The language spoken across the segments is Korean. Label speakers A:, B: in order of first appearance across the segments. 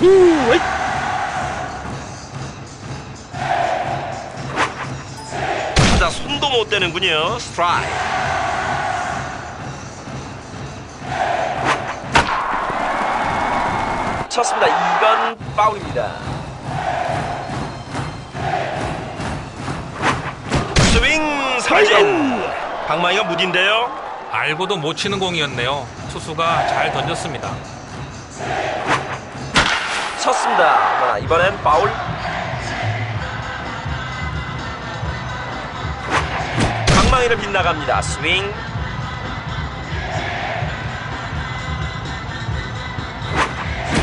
A: 투, 웨이.
B: 타자 손도 못 대는군요. 스트라이크. 쳤습니다. 이건 파울입니다. 스윙 삼진. 방망이가 무딘데요.
C: 알고도 못 치는 공이었네요. 투수가 잘 던졌습니다.
B: 쳤습니다. 그러나 이번엔 파울. 방망이를 빗나갑니다. 스윙.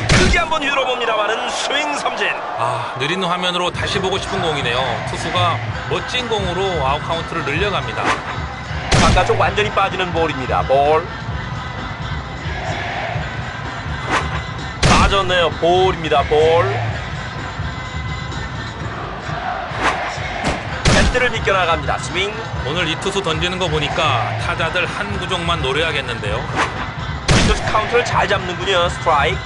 B: 크게 한번 휘둘러봅니다만은 스윙 삼진.
C: 아, 느린 화면으로 다시 보고 싶은 공이네요. 투수가 멋진 공으로 아웃 카운트를 늘려갑니다.
B: 바깥쪽 완전히 빠지는 볼입니다. 볼. 빠졌네요. 볼입니다. 볼. 밴드를 비껴나갑니다. 스윙.
C: 오늘 이 투수 던지는 거 보니까 타자들 한 구종만 노려야겠는데요.
B: 투수 카운트를 잘 잡는군요. 스트라이크.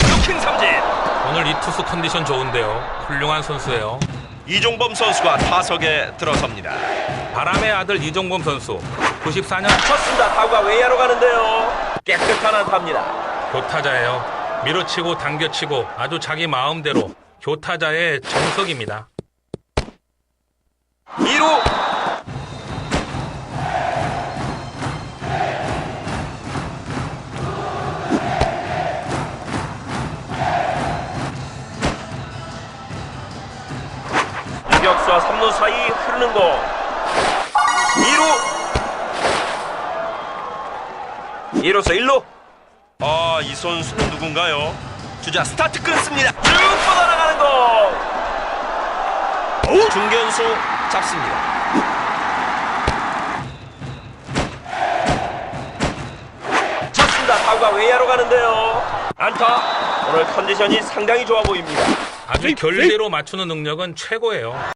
B: 루킹 삼진.
C: 오늘 이 투수 컨디션 좋은데요. 훌륭한 선수예요.
B: 이종범 선수가 타석에 들어섭니다.
C: 바람의 아들 이종범 선수. 94년
B: 쳤습니다. 타구가 외야로 가는데요. 깨끗한 안타입니다.
C: 교타자예요. 밀어치고 당겨치고 아주 자기 마음대로 교타자의 정석입니다.
B: 2루. 유격수와 3루 사이 흐르는 공. 2루. 2루서 1루. 아, 이 선수는 누군가요? 주자 스타트 끊습니다. 쭉 뻗어나가는 공. 중견수 잡습니다. 쳤습니다. 타구가 외야로 가는데요. 안타. 오늘 컨디션이 상당히 좋아 보입니다.
C: 아주 결대로 맞추는 능력은 최고예요.